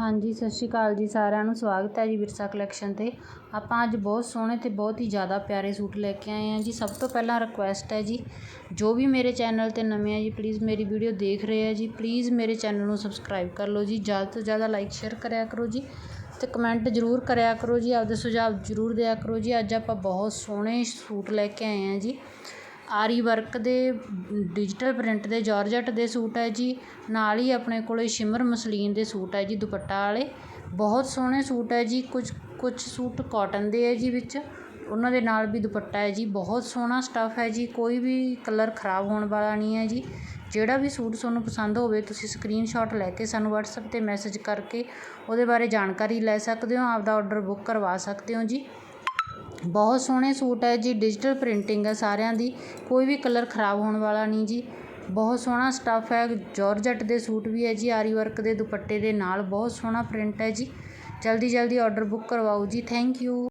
ਹਾਂਜੀ, ਸਤਿ ਸ਼੍ਰੀ ਅਕਾਲ ਜੀ ਸਾਰਿਆਂ ਨੂੰ। ਸਵਾਗਤ ਹੈ ਜੀ ਵਿਰਸਾ ਕਲੈਕਸ਼ਨ ਤੇ। ਆਪਾਂ ਅੱਜ ਬਹੁਤ ਸੋਹਣੇ ਤੇ ਬਹੁਤ ਹੀ ਜ਼ਿਆਦਾ ਪਿਆਰੇ ਸੂਟ ਲੈ ਕੇ ਆਏ ਹਾਂ ਜੀ। ਸਭ ਤੋਂ ਪਹਿਲਾਂ ਰਿਕੁਐਸਟ ਹੈ ਜੀ, ਜੋ ਵੀ ਮੇਰੇ ਚੈਨਲ ਤੇ ਨਵੇਂ ਆ ਜੀ ਪਲੀਜ਼ ਮੇਰੀ ਵੀਡੀਓ ਦੇਖ ਰਹੇ ਆ ਜੀ। ਪਲੀਜ਼ ਮੇਰੇ ਚੈਨਲ ਨੂੰ ਸਬਸਕ੍ਰਾਈਬ ਕਰ ਲਓ ਜੀ। ਜ਼ਿਆਦਾ ਤੋਂ ਜ਼ਿਆਦਾ ਲਾਈਕ ਸ਼ੇਅਰ ਕਰਿਆ ਕਰੋ ਜੀ ਤੇ ਕਮੈਂਟ ਜ਼ਰੂਰ ਕਰਿਆ ਕਰੋ ਜੀ। ਆਪਦੇ ਸੁਝਾਅ ਜ਼ਰੂਰ ਦਿਆ ਕਰੋ ਜੀ। ਅੱਜ ਆਪਾਂ ਬਹੁਤ ਸੋਹਣੇ ਸੂਟ ਲੈ ਕੇ ਆਏ ਹਾਂ ਜੀ। ਆਰੀ ਵਰਕ ਦੇ, ਡਿਜੀਟਲ ਪ੍ਰਿੰਟ ਦੇ ਜਾਰਜਟ ਦੇ ਸੂਟ ਹੈ ਜੀ। ਨਾਲ ਹੀ ਆਪਣੇ ਕੋਲ ਸ਼ਿਮਰ ਮਸਲੀਨ ਦੇ ਸੂਟ ਹੈ ਜੀ, ਦੁਪੱਟਾ ਵਾਲੇ। ਬਹੁਤ ਸੋਹਣੇ ਸੂਟ ਹੈ ਜੀ, ਕੁਝ ਕੁਝ ਸੂਟ ਕੋਟਨ ਦੇ ਹੈ ਜੀ ਵਿੱਚ। ਉਹਨਾਂ ਦੇ ਨਾਲ ਵੀ ਦੁਪੱਟਾ ਹੈ ਜੀ। ਬਹੁਤ ਸੋਹਣਾ ਸਟੱਫ ਹੈ ਜੀ। ਕੋਈ ਵੀ ਕਲਰ ਖਰਾਬ ਹੋਣ ਵਾਲਾ ਨਹੀਂ ਹੈ ਜੀ। ਜਿਹੜਾ ਵੀ ਸੂਟ ਤੁਹਾਨੂੰ ਪਸੰਦ ਹੋਵੇ, ਤੁਸੀਂ ਸਕਰੀਨਸ਼ਾਟ ਲੈ ਕੇ ਸਾਨੂੰ WhatsApp ਤੇ ਮੈਸੇਜ ਕਰਕੇ ਉਹਦੇ ਬਾਰੇ ਜਾਣਕਾਰੀ ਲੈ ਸਕਦੇ ਹੋ। ਆਪਦਾ ਆਰਡਰ ਬੁੱਕ ਕਰਵਾ ਸਕਦੇ ਹੋ ਜੀ। ਬਹੁਤ ਸੋਹਣੇ ਸੂਟ ਹੈ ਜੀ ਡਿਜੀਟਲ ਪ੍ਰਿੰਟਿੰਗ ਹੈ ਸਾਰਿਆਂ ਦੀ, ਕੋਈ ਵੀ ਕਲਰ ਖਰਾਬ ਹੋਣ ਵਾਲਾ ਨਹੀਂ ਜੀ। ਬਹੁਤ ਸੋਹਣਾ ਸਟੱਫ ਹੈ ਜਾਰਜਟ ਦੇ ਸੂਟ ਵੀ ਹੈ ਜੀ, ਆਰੀ ਵਰਕ ਦੇ ਦੁਪੱਟੇ ਦੇ ਨਾਲ ਬਹੁਤ ਸੋਹਣਾ ਪ੍ਰਿੰਟ ਹੈ ਜੀ। ਜਲਦੀ ਜਲਦੀ ਔਡਰ ਬੁੱਕ ਕਰਵਾਓ ਜੀ ਥੈਂਕ ਯੂ